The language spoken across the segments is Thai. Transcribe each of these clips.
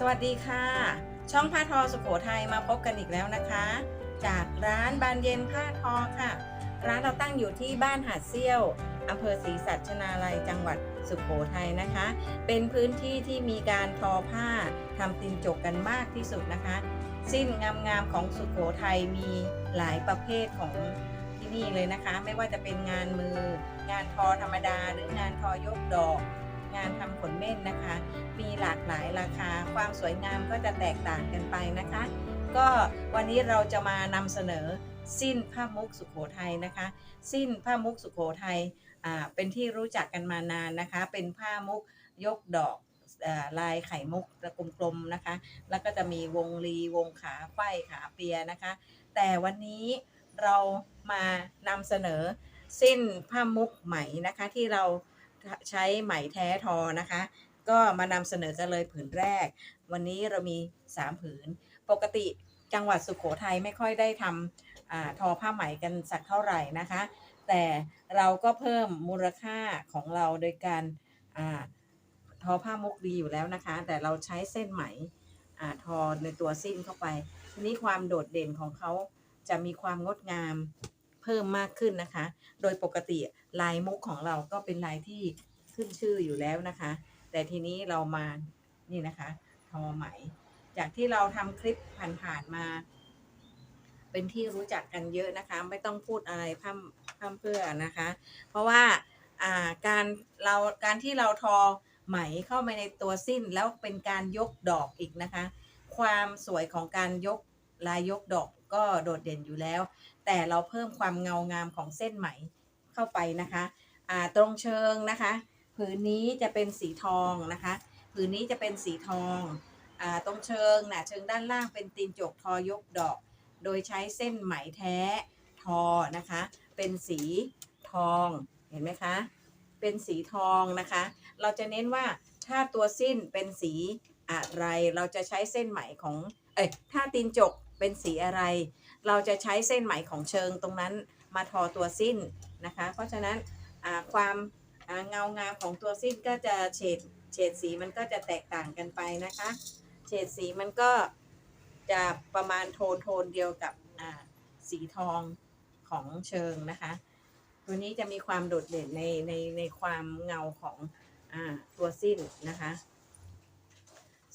สวัสดีค่ะ ช่องผ้าทอสุโขทัยมาพบกันอีกแล้วนะคะ จากร้านบานเย็นผ้าทอค่ะ ร้านเราตั้งอยู่ที่บ้านหาดเซี่ยวอำเภอศรีสัชนาลัยจังหวัดสุโขทัยนะคะ เป็นพื้นที่ที่มีการทอผ้าทำตินจกกันมากที่สุดนะคะ สิ้นงามๆของสุโขทัยมีหลายประเภทของที่นี่เลยนะคะ ไม่ว่าจะเป็นงานมือ งานทอธรรมดา หรืองานทอยกดอก งานทำขนเม่นนะคะ มีหลากหลายราคา ความสวยงามก็จะแตกต่างกันไปนะคะ ก็วันนี้เราจะมานำเสนอสิ้นผ้ามุกสุโขทัยนะคะ สิ้นผ้ามุกสุโขทัยเป็นที่รู้จักกันมานานนะคะ เป็นผ้ามุกยกดอกอลายไข่มุกกลมๆนะคะ แล้วก็จะมีวงรีวงขาไขว้ขาเปียนะคะ แต่วันนี้เรามานำเสนอสิ้นผ้ามุกไหมนะคะที่เรา ใช้ไหมแท้ทอนะคะ ก็มานำเสนอกันเลยผืนแรก วันนี้เรามี 3 ผืน ปกติจังหวัดสุขโขทัยไม่ค่อยได้ทำอทอผ้าไหมกันสักเท่าไหร่นะคะ แต่เราก็เพิ่มมูลค่าของเราโดยการอทอผ้ามุกดีอยู่แล้วนะคะ แต่เราใช้เส้นไหมอทอในตัวสิ้นเข้าไป ทีนี้ความโดดเด่นของเขาจะมีความงดงามเพิ่มมากขึ้นนะคะ โดยปกติ ลายมุกของเราก็เป็นลายที่ขึ้นชื่ออยู่แล้วนะคะ แต่ทีนี้เรามานี่นะคะทอไหม จากที่เราทำคลิปผ่านๆมา เป็นที่รู้จักกันเยอะนะคะ ไม่ต้องพูดอะไรพร่ำพร่ำเพื่อนะคะ เพราะว่าการเราการที่เราทอไหมเข้าไปในตัวสิ้นแล้วเป็นการยกดอกอีกนะคะ ความสวยของการยกลายยกดอกก็โดดเด่นอยู่แล้ว แต่เราเพิ่มความเงางามของเส้นไหม เข้าไปนะคะอ่าตรงเชิงนะคะผืนนี้จะเป็นสีทองนะคะผืนนี้จะเป็นสีทองอ่าตรงเชิงนะเชิงด้านล่างเป็นตีนจกทอยกดอก โดยใช้เส้นไหมแท้ทอนะคะ เป็นสีทองเห็นไหมคะ เป็นสีทองนะคะ เราจะเน้นว่าถ้าตัวสิ้นเป็นสีอะไร เราจะใช้เส้นไหมของเอ้ยถ้าตีนจกเป็นสีอะไร เราจะใช้เส้นไหมของเชิงตรงนั้น มาทอตัวสิ้นนะคะ เพราะฉะนั้นความเงางามของตัวสิ้นก็จะเฉดเฉดสีมันก็จะแตกต่างกันไปนะคะ เฉดสีมันก็จะประมาณโทนโทนเดียวกับสีทองของเชิงนะคะ ตัวนี้จะมีความโดดเด่นในในในความเงาของอตัวสิ้นนะคะ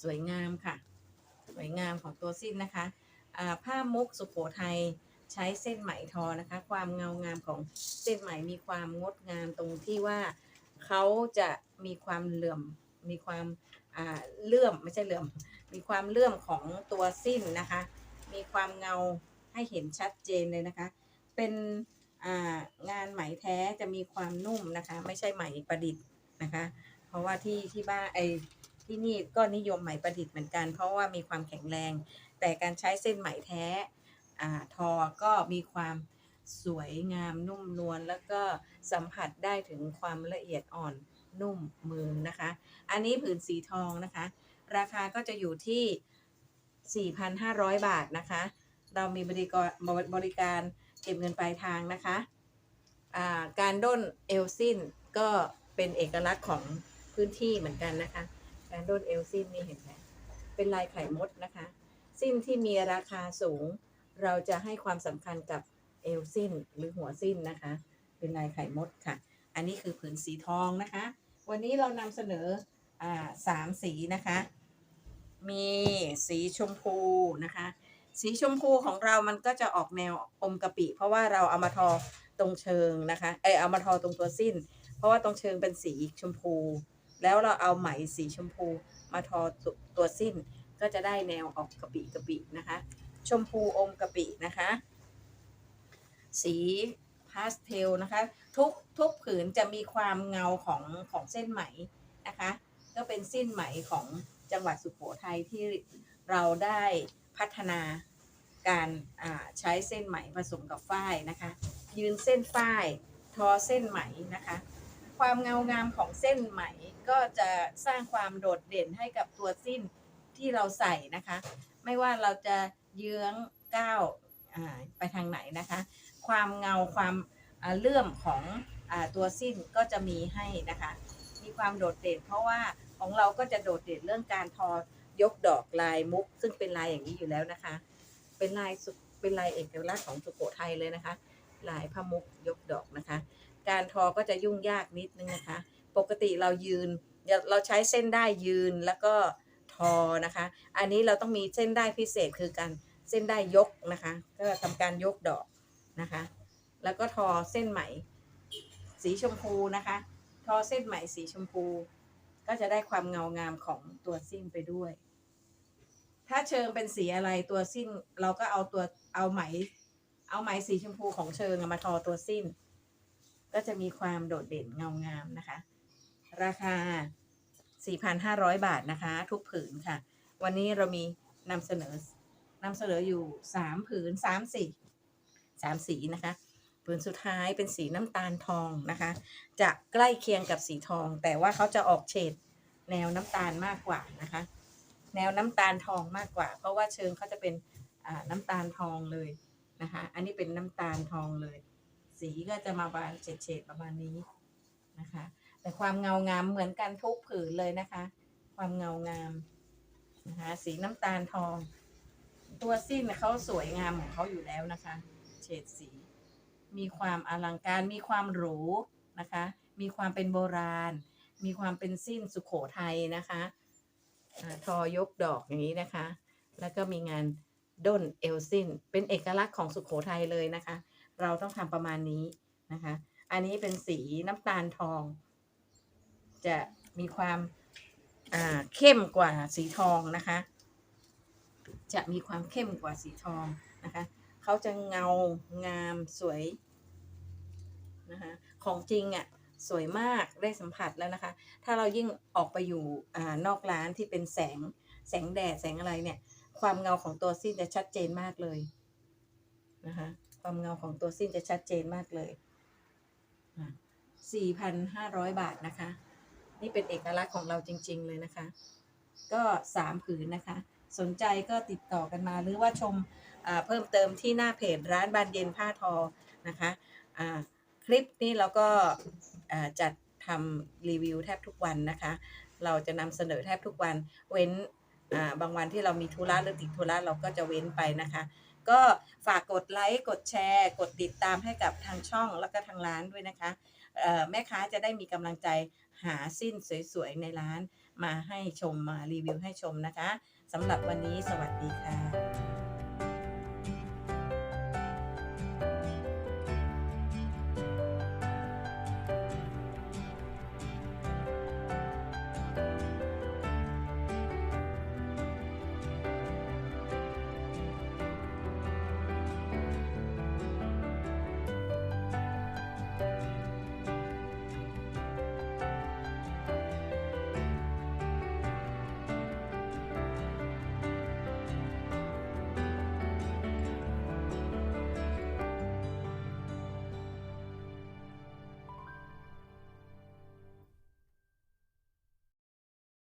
สวยงามค่ะ สวยงามของตัวสิ้นนะคะผ้ามุกสุโขทัย ใช้เส้นไหมทอนะคะ ความเงางามของเส้นไหมมีความงดงามตรงที่ว่าเขาจะมีความเหลื่อมมีความเลื่อมไม่ใช่เหลื่อม มีความเลื่อมของตัวสิ้นนะคะ มีความเงาให้เห็นชัดเจนเลยนะคะ เป็นงานไหมแท้จะมีความนุ่มนะคะ ไม่ใช่ไหมประดิษฐ์นะคะ เพราะว่าที่ที่บ้านไอที่นี่ก็นิยมไหมประดิษฐ์เหมือนกัน เพราะว่ามีความแข็งแรง แต่การใช้เส้นไหมแท้ อ่าทอก็มีความสวยงามนุ่มนวลแล้วก็สัมผัสได้ถึงความละเอียดอ่อนนุ่มมือนะคะ อันนี้ผืนสีทองนะคะ ราคาก็จะอยู่ที่ 4,500 บาทนะคะ เรามีบริการบริการเก็บเงินปลายทางนะคะาการด้นเอลซินก็เป็นเอกลักษณ์ของพื้นที่เหมือนกันนะคะ การด้นเอลซินนี่เห็นไหมเป็นลายไข่มดนะคะ สิ้นที่มีราคาสูง เราจะให้ความสำคัญกับเอวสิ้นหรือหัวสิ้นนะคะ เป็นลายไข่มดค่ะ อันนี้คือผืนสีทองนะคะ วันนี้เรานำเสนออ่าสามสีนะคะ มีสีชมพูนะคะ สีชมพูของเรามันก็จะออกแนวอมกะปิ เพราะว่าเราเอามาทอตรงเชิงนะคะ เออเอามาทอตรงตัวสิ้น เพราะว่าตรงเชิงเป็นสีชมพู แล้วเราเอาไหมสีชมพูมาทอตัวตัวสิ้น ก็จะได้แนวออกกะปิกะปินะคะ ชมพูอมกะปินะคะ สีพาสเทลนะคะ ทุกทุกผืนจะมีความเงาของของเส้นไหมนะคะ ก็เป็นเส้นไหมของจังหวัดสุโขทัยที่เราได้พัฒนาการใช้เส้นไหมผสมกับฝ้ายนะคะ ยืนเส้นฝ้ายทอเส้นไหมนะคะ ความเงางามของเส้นไหมก็จะสร้างความโดดเด่นให้กับตัวสิ้น ที่เราใส่นะคะ ไม่ว่าเราจะเยื้องก้าวไปทางไหนนะคะ ความเงาความเลื่อมของอตัวสิ้นก็จะมีให้นะคะ มีความโดดเด่น เพราะว่าของเราก็จะโดดเด่นเรื่องการทอยกดอกลายมุก ซึ่งเป็นลายอย่างนี้อยู่แล้วนะคะ เป็นลายเป็นลายเอกลักษณ์ของสุโขทัยเลยนะคะ ลายผ้ามุกยกดอกนะคะ การทอก็จะยุ่งยากนิดนึงนะคะ ปกติเรายืนเราใช้เส้นได้ยืนแล้วก็ ทอนะคะ อันนี้เราต้องมีเส้นได้พิเศษคือการเส้นได้ยกนะคะ ก็ทำการยกดอกนะคะ แล้วก็ทอเส้นไหมสีชมพูนะคะ ทอเส้นไหมสีชมพู ก็จะได้ความเงางามของตัวสิ้นไปด้วย ถ้าเชิงเป็นสีอะไรตัวสิ้นเราก็เอาตัวเอาไหม เอาไหมสีชมพูของเชิงมาทอตัวสิ้น ก็จะมีความโดดเด่นเงางามนะคะ ราคา 4,500 บาทนะคะ ทุกผืนค่ะ วันนี้เรามีนำเสนอนำเสนออยู่ 3 ผืน 3 สี3สีนะคะ ผืนสุดท้ายเป็นสีน้ำตาลทองนะคะ จะใกล้เคียงกับสีทอง แต่ว่าเขาจะออกเฉดแนวน้ำตาลมากกว่านะคะ แนวน้ำตาลทองมากกว่า เพราะว่าเชิงเขาจะเป็นน้ำตาลทองเลยนะคะ อันนี้เป็นน้ำตาลทองเลย สีก็จะมาบานเฉดๆประมาณนี้นะคะ แต่ความเงางามเหมือนกันทุกผืนเลยนะคะ ความเงางามนะคะสีน้ำตาลทอง ตัวสิ้นน่ะเขาสวยงามของเขาอยู่แล้วนะคะ เฉดสี มีความอลังการมีความหรูนะคะ มีความเป็นโบราณ มีความเป็นสิ้นสุโขทัยนะคะทอยกดอกอย่างนี้นะคะ แล้วก็มีงานด้นเอลสิ้นเป็นเอกลักษณ์ของสุโขทัยเลยนะคะ เราต้องทำประมาณนี้นะคะ อันนี้เป็นสีน้ำตาลทอง จะมีความอ่าเข้มกว่าสีทองนะคะ จะมีความเข้มกว่าสีทองนะคะเขาจะเงางามสวยนะคะของจริงอะ่ะสวยมากได้สัมผัสแล้วนะคะ ถ้าเรายิ่งออกไปอยู่อานอกร้านที่เป็นแสงแสงแดดแสงอะไรเนี่ย ความเงาของตัวสิ้นจะชัดเจนมากเลยนะคะความเงาของตัวสิ้นจะชัดเจนมากเลยสี่พันห้าร้อยบาทนะคะ นี่เป็นเอกลักษณ์ของเราจริง ๆ เลยนะคะ ก็สามผืนนะคะ สนใจก็ติดต่อกันมาหรือว่าชมเพิ่มเติมที่หน้าเพจร้านบานเย็นผ้าทอนะคะคลิปนี้เราก็จัดทำรีวิวแทบทุกวันนะคะ เราจะนำเสนอแทบทุกวัน เว้นบางวันที่เรามีธุระหรือติดธุระเราก็จะเว้นไปนะคะ ก็ฝากกดไลค์ กดแชร์ กดติดตามให้กับทางช่องแล้วก็ทางร้านด้วยนะคะแม่ค้าจะได้มีกำลังใจ หาสิ้นสวยๆ ในร้าน มาให้ชมมารีวิวให้ชมนะคะสำหรับวันนี้สวัสดีค่ะ